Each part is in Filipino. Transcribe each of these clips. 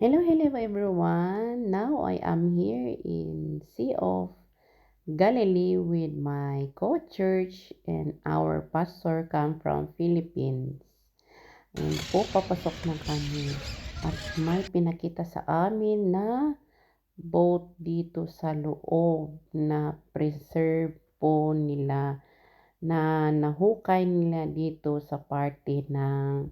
Hello, hello everyone. Now I am here in Sea of Galilee with my co-church and our pastor come from Philippines. And po papasok na kami. At may pinakita sa amin na boat dito sa loob na preserve po nila na nahukay nila dito sa party ng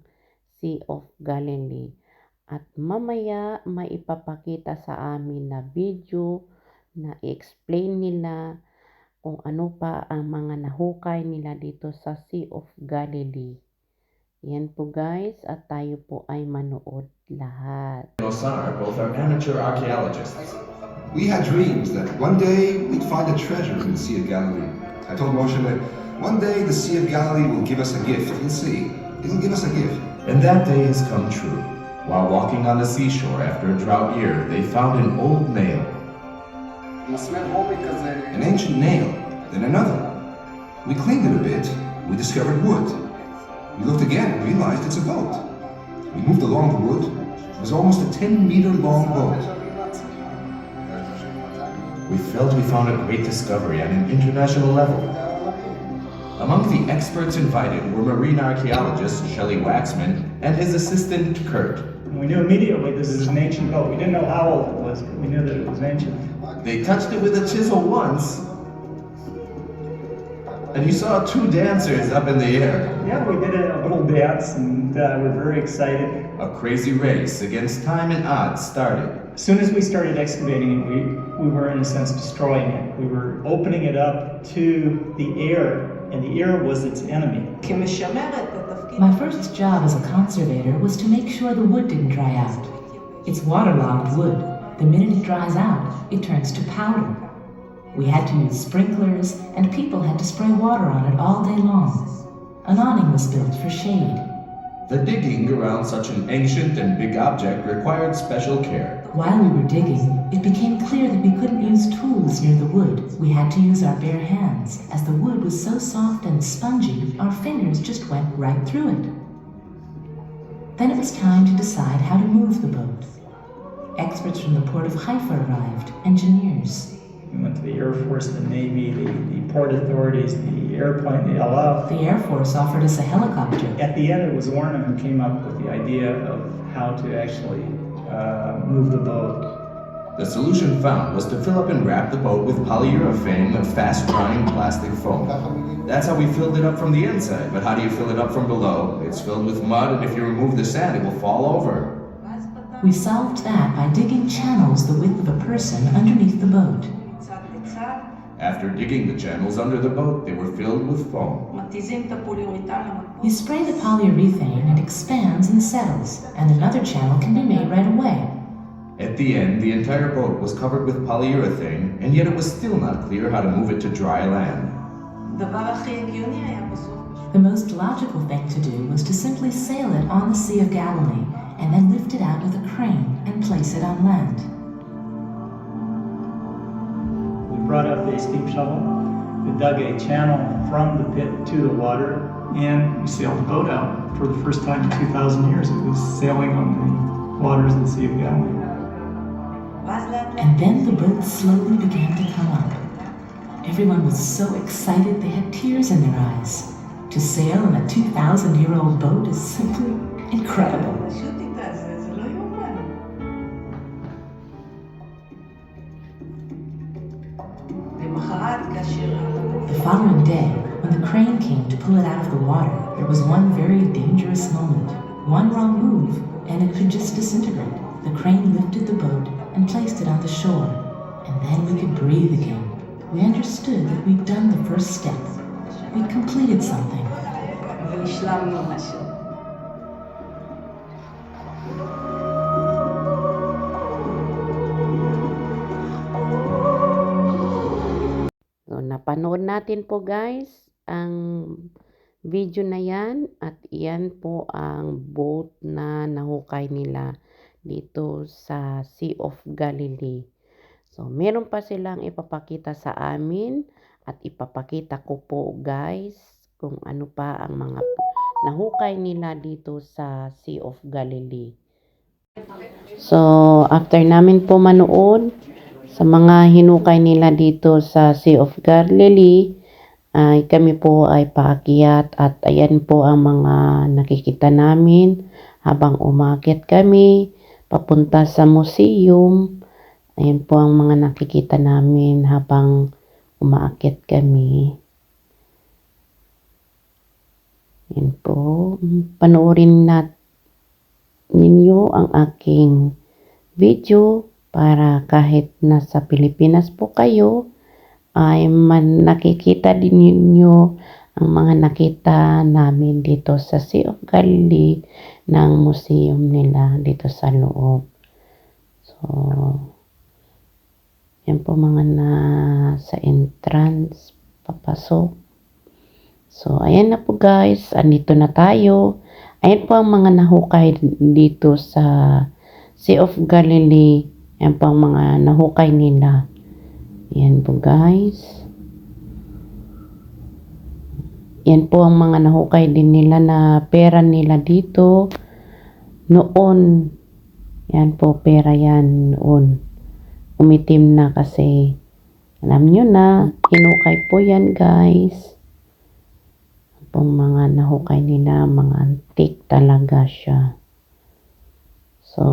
Sea of Galilee. At mamaya maipapakita sa amin na video na i-explain nila kung ano pa ang mga nahukay nila dito sa Sea of Galilee. Yan po guys at tayo po ay manood lahat. Osar both are amateur archaeologists. We had dreams that one day we'd find a treasure in the Sea of Galilee. I told Moshe that one day the Sea of Galilee will give us a gift. You'll see. It'll give us a gift. And that day has come true. While walking on the seashore after a drought year, they found an old nail. An ancient nail, then another. We cleaned it a bit. We discovered wood. We looked again and realized it's a boat. We moved along the wood. It was almost a 10 meter long boat. We felt we found a great discovery at an international level. Among the experts invited were marine archaeologist Shelley Waxman and his assistant Kurt. We knew immediately this is an ancient boat. We didn't know how old it was, but we knew that it was ancient. They touched it with a chisel once, and you saw two dancers up in the air. Yeah, we did a little dance and uh, we're very excited. A crazy race against time and odds started. As soon as we started excavating it, we, we were in a sense destroying it. We were opening it up to the air, and the air was its enemy. My first job as a conservator was to make sure the wood didn't dry out. It's waterlogged wood. The minute it dries out, it turns to powder. We had to use sprinklers, and people had to spray water on it all day long. An awning was built for shade. The digging around such an ancient and big object required special care. While we were digging, it became clear that we couldn't use tools near the wood. We had to use our bare hands. As the wood was so soft and spongy, our fingers just went right through it. Then it was time to decide how to move the boat. Experts from the port of Haifa arrived, engineers. We went to the Air Force, the Navy, the, the port authorities, the airplane, the LF. The Air Force offered us a helicopter. At the end, it was Orna who came up with the idea of how to actually uh, move the boat. The solution found was to fill up and wrap the boat with polyurethane and fast-drying plastic foam. That's how we filled it up from the inside, but how do you fill it up from below? It's filled with mud, and if you remove the sand, it will fall over. We solved that by digging channels the width of a person underneath the boat. After digging the channels under the boat, they were filled with foam. You spray the polyurethane, it expands and settles, and another channel can be made right away. At the end, the entire boat was covered with polyurethane, and yet it was still not clear how to move it to dry land. The most logical thing to do was to simply sail it on the Sea of Galilee and then lift it out with a crane and place it on land. We brought up a steam shovel, we dug a channel from the pit to the water, and we sailed the boat out for the first time in 2,000 years. It was sailing on the waters of the Sea of Galilee. And then the boat slowly began to come up. Everyone was so excited they had tears in their eyes. To sail on a 2,000 year old boat is simply incredible. The following day, when the crane came to pull it out of the water, there was one very dangerous moment. One wrong move, and it could just disintegrate. The crane lifted the boat and placed it on the shore, and then we could breathe again. We understood that we'd done the first step. We'd completed something. והשלמנו משהו. So, napanood natin po guys ang video na yan at iyan po ang boat na nahukay nila dito sa Sea of Galilee. So, meron pa silang ipapakita sa amin at ipapakita ko po guys kung ano pa ang mga nahukay nila dito sa Sea of Galilee. So, after namin po manood sa mga hinukay nila dito sa Sea of Galilee, ay kami po ay paakyat at ayan po ang mga nakikita namin habang umakyat kami papunta sa museum. Ayan po ang mga nakikita namin habang umaakyat kami. Ayan po. Panoorin natin ninyo ang aking video para kahit nasa Pilipinas po kayo ay man nakikita din ninyo ang mga nakita namin dito sa Sea of Galilee ng museum nila dito sa loob. So, yan po mga na sa entrance papasok. So, ayan na po guys. Andito na tayo. Ayan po ang mga nahukay dito sa Sea of Galilee. Ayan po ang mga nahukay nila. Ayan po guys. Yan po ang mga nahukay din nila na pera nila dito. Noon. Yan po, pera yan noon. Umitim na kasi. Alam nyo na, hinukay po yan guys pong mga nahukay nila, mga antique talaga siya. So,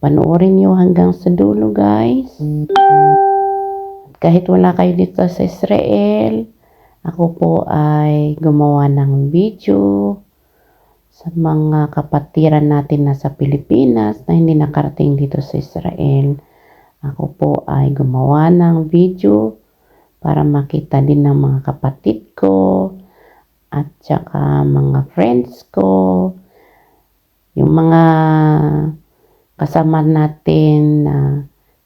panoorin nyo hanggang sa dulo guys. Kahit wala kayo dito sa Israel, ako po ay gumawa ng video sa mga kapatiran natin na sa Pilipinas na hindi nakarating dito sa Israel. Ako po ay gumawa ng video para makita din ng mga kapatid ko, at saka mga friends ko, yung mga kasama natin na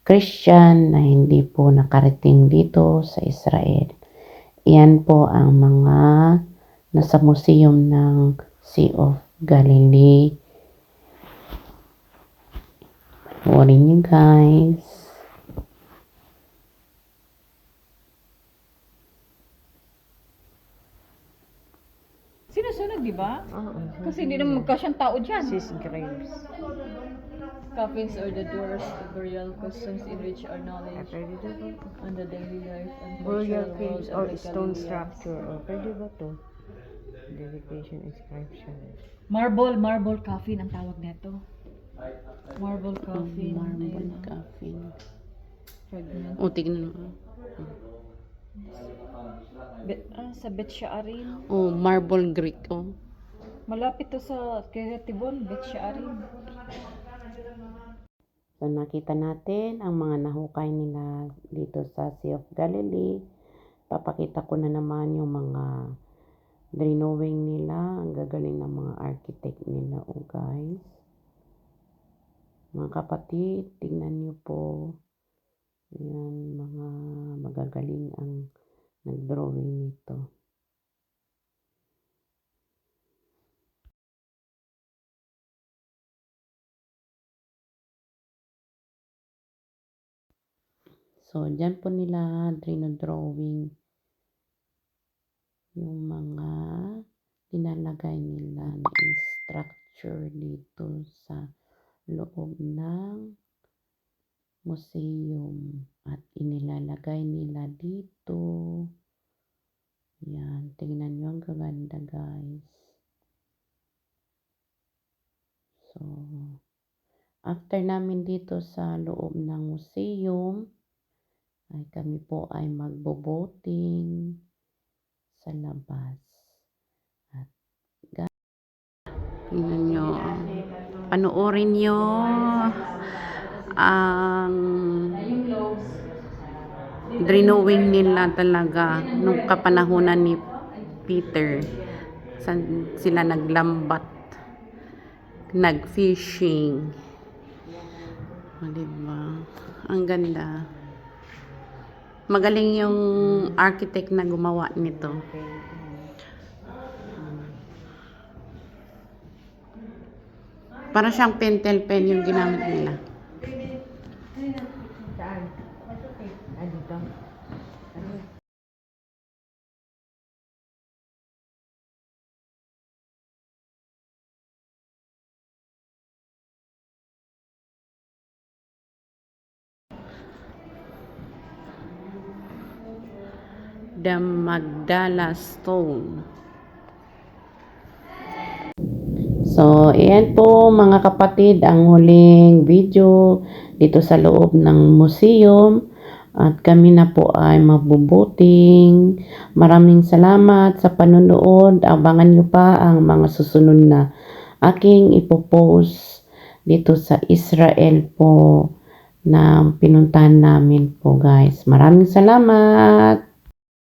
Christian na hindi po nakarating dito sa Israel. Iyan po ang mga nasa museum ng Sea of Galilee. Panoorin nyo guys. Sinusunod, di ba? Kasi hindi naman magkasyang tao dyan. Sis Graves. Coffins are the doors to burial customs in which our knowledge on the daily life and Burial roles or stone structure. O, pwede ba to? Dedication inscription. Marble, marble coffin ang tawag nito. Marble coffin. Marble Ayun, oh. coffin. Fragment. O, tignan mo. Bet, ah, sa Bet Sha'arin. Oh, marble Greek. Oh. Malapit to sa Quezon, Bet Sha'arin. So, nakita natin ang mga nahukay nila dito sa Sea of Galilee. Papakita ko na naman yung mga drawing nila. Ang gagaling ng mga architect nila, oh guys. Mga kapatid, tingnan nyo po. Yan, mga magagaling ang nag-drawing nito. So, dyan po nila drawing yung mga tinalagay nila na structure dito sa loob ng museum at inilalagay nila dito. Yan, tingnan nyo ang gaganda guys. So, after namin dito sa loob ng museum, ay kami po ay magbo-boating sa labas. At tingnan nyo, panoorin nyo ang drawing nila talaga nung kapanahunan ni Peter. San sila naglambat, nag-fishing. O, diba? Ang ganda. Magaling yung architect na gumawa nito. Para siyang pentel pen yung ginamit nila. The Magdala Stone. So, ayan po mga kapatid ang huling video dito sa loob ng museum. At kami na po ay mabubuting. Maraming salamat sa panonood. Abangan nyo pa ang mga susunod na aking ipopost dito sa Israel po na pinuntahan namin po guys. Maraming salamat!